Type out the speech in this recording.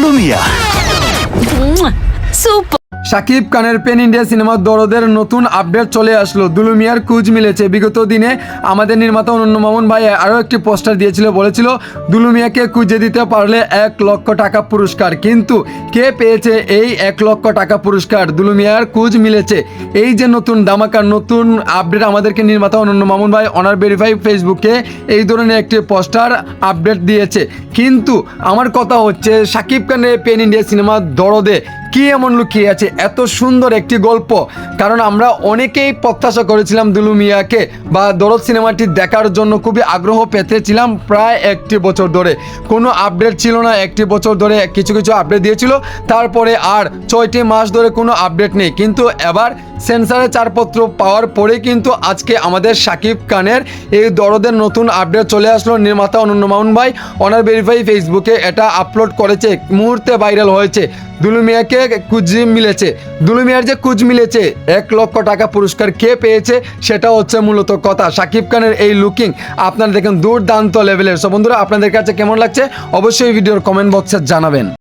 Lumia. Super. Shakib খানের pen India সিনেমার দরদের নতুন আপডেট চলে আসলো। দুলুমিয়ার কুজ মিলেছে। বিগত দিনে আমাদের নির্মাতা অনন্য মামুন ভাই আরও একটি পোস্টার দিয়েছিল, বলেছিল, দুলুমিয়াকে কুজে দিতে পারলে এক লক্ষ টাকা পুরস্কার। কিন্তু কে পেয়েছে এই এক লক্ষ টাকা পুরস্কার? দুলুমিয়ার কুজ মিলেছে। এই যে নতুন দামাকার নতুন আপডেট আমাদেরকে নির্মাতা অনন্য মামুন ভাই অনার ভেরিফাই ফেসবুকে এই ধরনের একটি পোস্টার আপডেট দিয়েছে। কিন্তু আমার কথা হচ্ছে, শাকিব খানের পেন ইন্ডিয়া সিনেমার দরদে কি এমন লুকিয়ে আছে? এত সুন্দর একটি গল্প। কারণ আমরা অনেকেই প্রত্যাশা করেছিলাম দুলু মিয়াকে বা দরদ সিনেমাটি দেখার জন্য খুবই আগ্রহ পেতেছিলাম প্রায় একটি বছর ধরে। কোনো আপডেট ছিল না, একটি বছর ধরে কিছু কিছু আপডেট দিয়েছিল। তারপরে আর ছয়টি মাস ধরে কোনো আপডেট নেই। কিন্তু এবার সেন্সারে চারপত্র পাওয়ার পরে কিন্তু আজকে আমাদের সাকিব খানের এই দরদের নতুন আপডেট চলে আসলো। নির্মাতা অনন্য মামুন ভাই, অনার ভেরিফাই ফেসবুকে এটা আপলোড করেছে। মুহূর্তে ভাইরাল হয়েছে। দুলু মিয়াকে কুজ মিলেছে। দুলু মিয়ার যে কুজ মিলেছে, এক লক্ষ টাকা পুরস্কার কে পেয়েছে সেটা হচ্ছে মূলত কথা। সাকিব খানের এই লুকিং আপনারা দেখেন দুর্দান্ত লেভেলের সো বন্ধুরা, আপনাদের কাছে কেমন লাগছে? অবশ্যই ভিডিওর কমেন্ট বক্সে জানাবেন।